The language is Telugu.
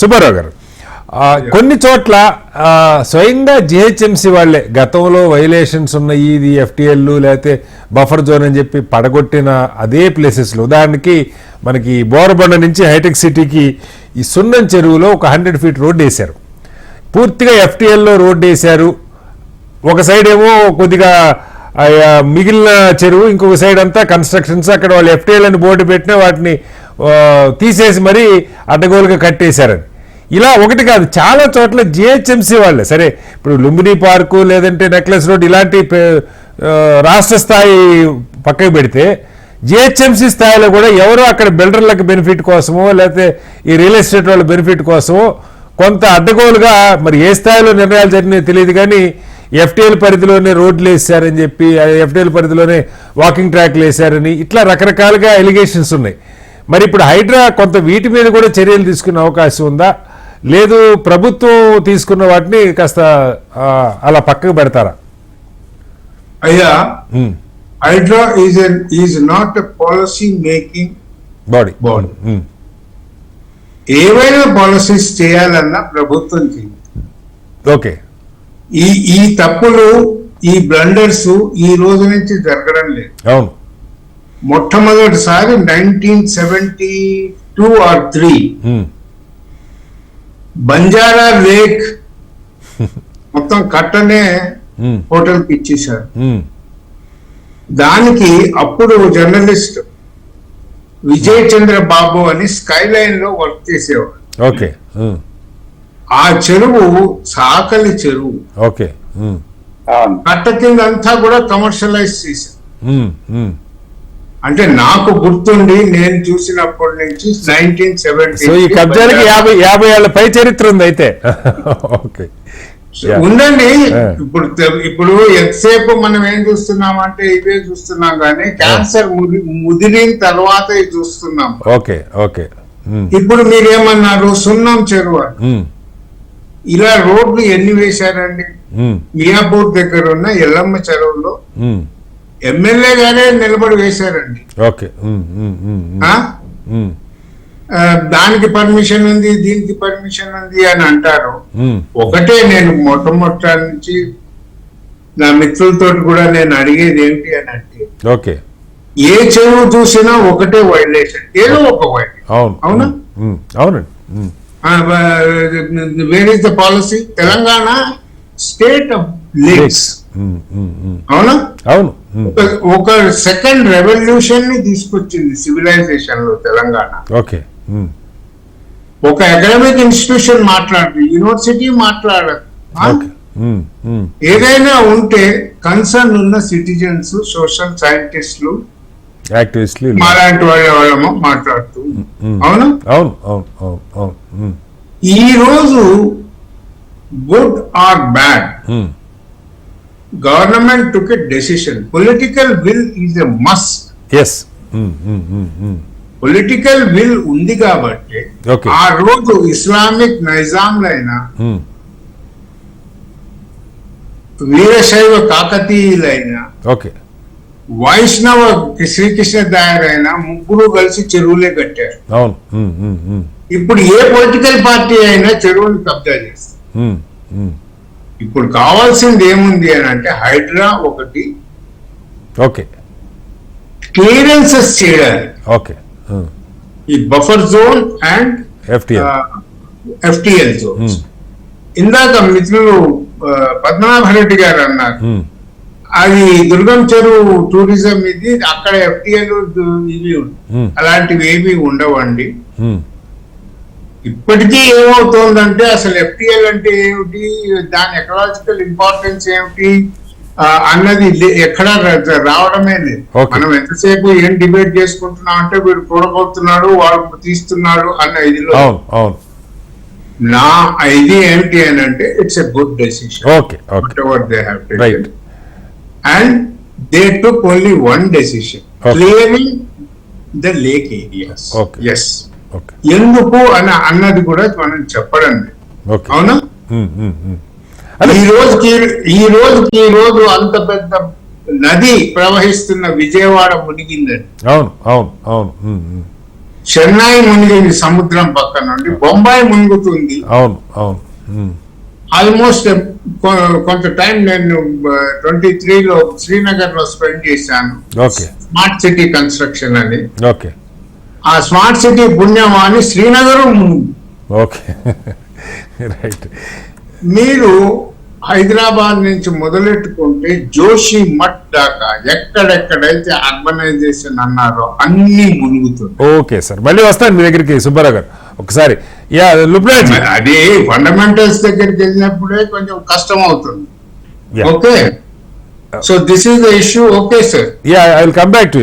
సుబ్బారావు గారు. కొన్ని చోట్ల స్వయంగా జిహెచ్ఎంసీ వాళ్ళే గతంలో వైలేషన్స్ ఉన్న ఇది ఎఫ్టిఎల్ లేకపోతే బఫర్ జోన్ అని చెప్పి పడగొట్టిన అదే ప్లేసెస్లో. ఉదాహరణకి మనకి బోరబండ నుంచి హైటెక్ సిటీకి ఈ సున్నం చెరువులో ఒక హండ్రెడ్ ఫీట్ రోడ్డు వేశారు. పూర్తిగా ఎఫ్టిఎల్లో రోడ్డు వేశారు. ఒక సైడ్ ఏమో కొద్దిగా మిగిలిన చెరువు ఇంకొక సైడ్ అంతా కన్స్ట్రక్షన్స్ అక్కడ వాళ్ళు ఎఫ్టీఎల్ అని బోర్డు పెట్టినా వాటిని తీసేసి మరీ అడ్డగోలుగా కట్టేశారని. ఇలా ఒకటి కాదు చాలా చోట్ల జిహెచ్ఎంసీ వాళ్ళే. సరే ఇప్పుడు లుంబిని పార్కు లేదంటే నెక్లెస్ రోడ్ ఇలాంటి రాష్ట్ర స్థాయి పక్కకు పెడితే జిహెచ్ఎంసీ స్థాయిలో కూడా ఎవరో అక్కడ బిల్డర్లకు బెనిఫిట్ కోసమో లేకపోతే ఈ రియల్ ఎస్టేట్ వాళ్ళ బెనిఫిట్ కోసమో కొంత అడ్డగోలుగా మరి ఏ స్థాయిలో నిర్ణయాలు జరిగినాయో తెలియదు కానీ ఎఫ్టీఎల్ పరిధిలోనే రోడ్లు వేసారని చెప్పి ఎఫ్టీఎల్ పరిధిలోనే వాకింగ్ ట్రాక్లు వేసారని ఇట్లా రకరకాలుగా ఎలిగేషన్స్ ఉన్నాయి. మరి ఇప్పుడు హైడ్రా కొంత వీటి మీద కూడా చర్యలు తీసుకునే అవకాశం ఉందా? లేదు ప్రభుత్వం తీసుకున్న వాటిని కాస్త అలా పక్కకు పెడతారా? అయ్యా HYDRAA is is not policy making body. Um, ఏవైనా పాలసీస్ చేయాలన్నా ప్రభుత్వం చేయాలి. ఓకే. ఈ ఈ తప్పులు ఈ బ్లండర్స్ ఈ రోజు నుంచి జరగడం లేదు. అవును. మొట్టమొదటిసారి nineteen seventy two or three Banjara lake మొత్తం కట్టనే ఉమ్, హోటల్ ఇచ్చేశారు ఉమ్, దానికి అప్పుడు జర్నలిస్ట్ విజయ్ చంద్ర బాబు అని స్కై లైన్లో వర్క్ చేసేవాడు. ఓకే. ఉమ్, ఆ చెరువు సాకలి చెరువు. ఓకే. కట్ట కింద అంతా కూడా కమర్షియలైజ్ చేశారు. అంటే నాకు గుర్తుండి నేను చూసినప్పటి నుంచి నైన్టీన్ సెవెంటీ ఈ కబ్జాలకి యాభై యాభై ఏళ్ళ పై చరిత్ర ఉంది అయితే. ఓకే. Yeah. ఇప్పుడు ఇప్పుడు ఎంతసేపు మనం ఏం చూస్తున్నాం అంటే ఇవే చూస్తున్నాం కానీ క్యాన్సర్ ముది- ముదిరిన తర్వాత ఇది చూస్తున్నాం. Okay okay. ఉమ్, ఇప్పుడు మీరేమన్నారు? సున్నం చెరువు. ఉమ్, ఇలా రోడ్లు ఎన్ని వేశారండి? ఉమ్, మియాపూర్ దగ్గర ఉన్న ఎల్లమ్మ చెరువులో. ఎమ్మెల్యే గారే నిలబడి వేశారండి. ఓకే. దానికి పర్మిషన్ ఉంది దీనికి పర్మిషన్ ఉంది అని అంటారు. ఒకటే నేను మొట్టమొదటి నుంచి నా మిత్రులతో కూడా నేను అడిగేది ఏమిటి అని అంటే ఓకే. ఏ చెరువు చూసినా ఒకటే వైలేషన్ ఏదో ఒక వైలేషన్ అవును. అవునండి. Where is the policy Telangana state of lakes. అవునా? అవును. ఒక- సెకండ్ రెవల్యూషన్ని తీసుకొచ్చింది సివిలైజేషన్లో తెలంగాణ. ఓకే. ఒక అకాడమిక్ ఇన్స్టిట్యూషన్ మాట్లాడదు యూనివర్సిటీ మాట్లాడదు ఏదైనా ఉంటే కన్సర్న్ ఉన్న సిటిజన్స్ సోషల్ సైంటిస్టులు యాక్టివిస్టులు. మాలాంటి వాళ్ళ వాళ్ళము మాట్లాడుతూ. అవునా? అవును అవును అవును అవును ఈ రోజు good or bad? Government took a decision political will is a must yes. Political will ఉంది కాబట్టి. ఆ రోజు ఇస్లామిక్ నైజాంలైనా ఉమ్, వీరశైవ కాకతీయులైనా ఓకే వైష్ణవ శ్రీకృష్ణ అయినా ముగ్గురు కలిసి చెరువులే కట్టారు. అవును. ఉమ్, ఉమ్, ఇప్పుడు ఏ పొలిటికల్ పార్టీ అయినా చెరువుని కబ్జా ఉమ్. ఇప్పుడు కావాల్సింది ఏముంది అని అంటే హైడ్రా ఒకటి ఓకే. క్లియరెన్సెస్ చేయాలి ఓకే. ఈ buffer zone and FTL Hmm. ఇందాక మిత్రులు ఆ, పద్మనాభరెడ్డి గారు అన్నారు. అది దుర్గం చెరువు టూరిజం ఇది అక్కడ ఎఫ్టిఎల్ ఇవి. అలాంటివి ఏవి ఉండవండి. ఇప్పటికీ ఏమవుతోందంటే అసలు ఎఫ్టిఎల్ అంటే ఏమిటి? దాని ఎకలాజికల్ ఇంపార్టెన్స్ ఏమిటి? అన్నది ఎక్కడా రావడమే లేదు. మనం ఎంతసేపు ఏం డిబేట్ చేసుకుంటున్నాం అంటే వీడు కూడబోతున్నాడు వాడు తీస్తున్నాడు అన్న ఇదిలో. నా ఇది ఏంటి అని అంటే it's a good decision they and they took only one decision. Clearing the lake areas. Yes ఎందుకు అని అన్నది కూడా మనం చెప్పడం లేదు ఓకే అవునా? ఉమ్, ఉమ్. అదే ఈ రోజుకి ఈ రోజుకి ఈ రోజు అంత పెద్ద నది ప్రవహిస్తున్న విజయవాడ మునిగిందండి. అవును అవును అవును. చెన్నై మునిగింది సముద్రం పక్క నుండి బొంబాయి మునుగుతుంది. అవును అవును. ఆల్మోస్ట్ కొ- కొంత టైం నేను ట్వంటీ త్రీలో శ్రీనగర్లో స్పెండ్ చేశాను. ఓకే స్మార్ట్ సిటీ కన్స్ట్రక్షన్ అని. ఓకే ఆ స్మార్ట్ సిటీ పుణ్యమా అని శ్రీనగర్. ఓకే. రైట్. మీరు హైదరాబాద్ నుంచి మొదలెట్టుకుంటే జోషి మఠ్ దాకా ఎక్కడెక్కడైతే అర్బనైజేషన్ అన్నారో అన్ని మునుగుతుంది. Okay sir. మళ్ళీ వస్తాను మీ దగ్గరికి సుబ్బారావు గారు. ఒకసారి. యా అది ఫండమెంటల్స్ దగ్గరికి వెళ్ళినప్పుడే కొంచెం కష్టం అవుతుంది. Okay? So this is the issue okay sir yeah I will come back to